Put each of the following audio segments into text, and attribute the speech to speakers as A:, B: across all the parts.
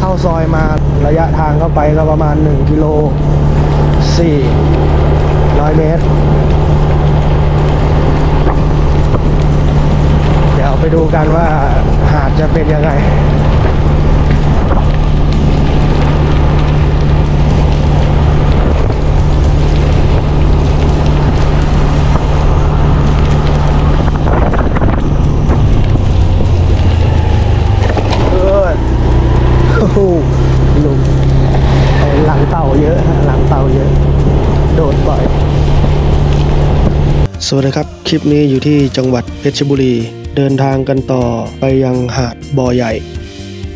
A: ข้าซอยมาระยะทางเข้าไปก็ประมาณ 1กิโล400 เมตร เดี๋ยวไปดูกันว่าหาดจะเป็นยังไง สวัสดีครับ คลิปนี้อยู่ที่จังหวัดเพชรบุรี เดินทางกันต่อไปยังหาดบ่อใหญ่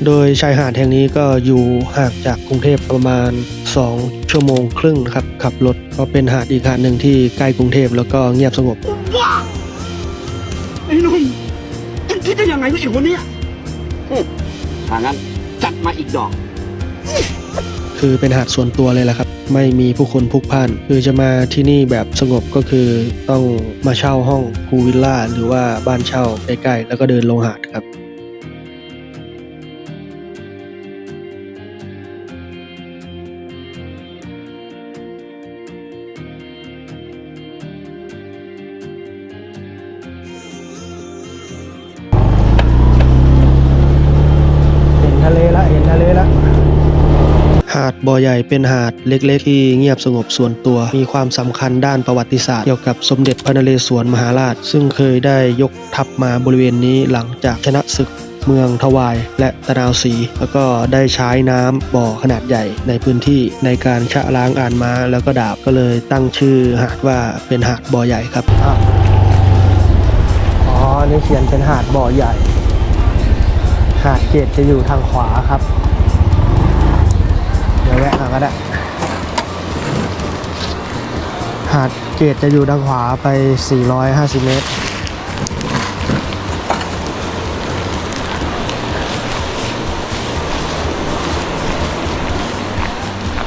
A: โดยชายหาดแห่งนี้ก็อยู่ห่างจากกรุงเทพประมาณ 2 ชั่วโมงครึ่งนะครับขับรถก็เป็นหาดอีกหาดหนึ่งที่ใกล้กรุงเทพแล้วก็เงียบสงบ
B: ว้าไอ้หนุ่มเอ็งคิดได้ยังไงวะไอ้คนเนี้ยถ้างั้นจัดมาอีกดอก
A: คือเป็นหาดส่วนตัวเลยแหละครับ ไม่มีผู้คนพลุกพล่านคือจะมาที่นี่แบบสงบก็คือต้องมาเช่าห้องพูวิลล่าหรือว่าบ้านเช่าใกล้ๆแล้วก็เดินลงหาดครับเห็นทะเลละเห็นทะเลละ หาดบ่อใหญ่เป็นหาดเล็กๆ ที่เงียบสงบส่วนตัว มีความสำคัญด้านประวัติศาสตร์เกี่ยวกับสมเด็จพระนเรศวรมหาราช ซึ่งเคยได้ยกทัพมาบริเวณนี้หลังจากชนะศึกเมืองทวายและตะนาวศรีแล้วก็ได้ใช้น้ำบ่อขนาดใหญ่ในพื้นที่ในการชะล้างอ่านม้าแล้วก็ดาบก็เลยตั้งชื่อหาดว่าเป็นหาดบ่อใหญ่ครับอ๋อนี่เขียนเป็นหาดบ่อใหญ่ หาดเกตจะอยู่ทางขวาครับ ดี๋ยวแวะหาก็ได้ หาดเกตจะอยู่ทางขวาไป 450 เมตร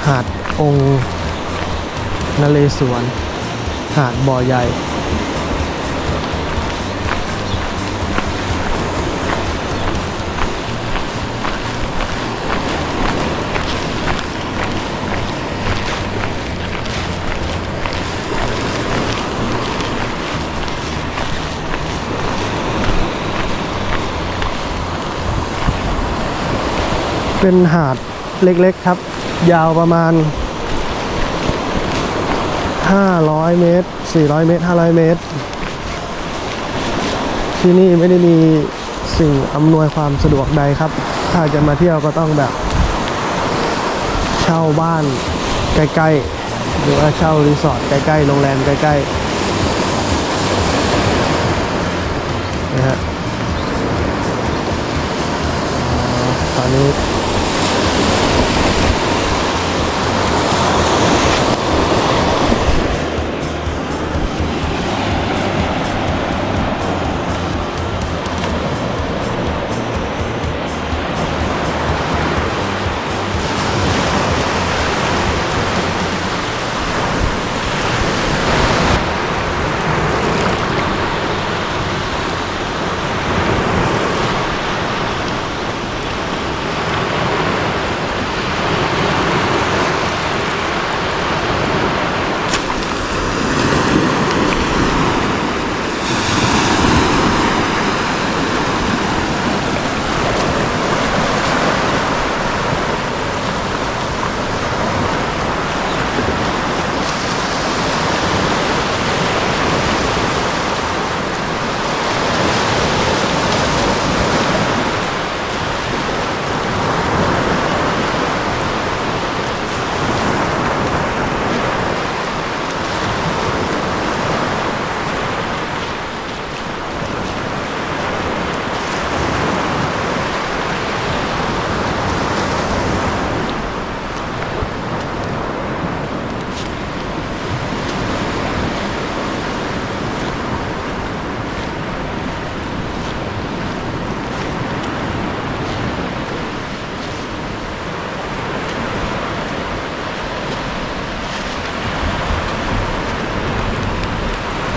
A: หาดองค์นเรศวรหาดบ่อใหญ่ เป็นหาดเล็กๆครับ ยาวประมาณ 500 เมตร 400 เมตร 500 เมตร ที่นี่ไม่ได้มีสิ่งอำนวยความสะดวกใดครับ ถ้าจะมาเที่ยวก็ต้องแบบ เช่าบ้านใกล้ๆ หรือว่าเช่ารีสอร์ทใกล้ๆ โรงแรมใกล้ๆ นะฮะอ๋อตอนนี้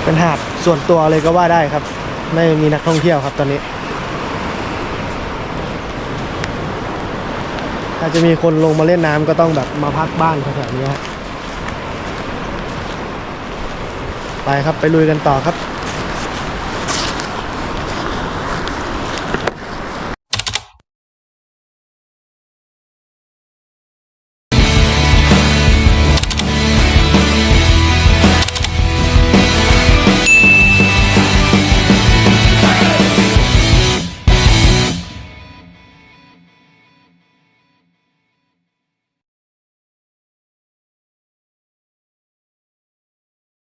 A: เป็นหาดส่วนตัวเลยก็ว่าได้ครับ ไม่มีนักท่องเที่ยวครับตอนนี้ถ้าจะมีคนลงมาเล่นน้ำก็ต้องแบบมาพักบ้านแถวๆนี้ไปครับไปลุยกันต่อครับ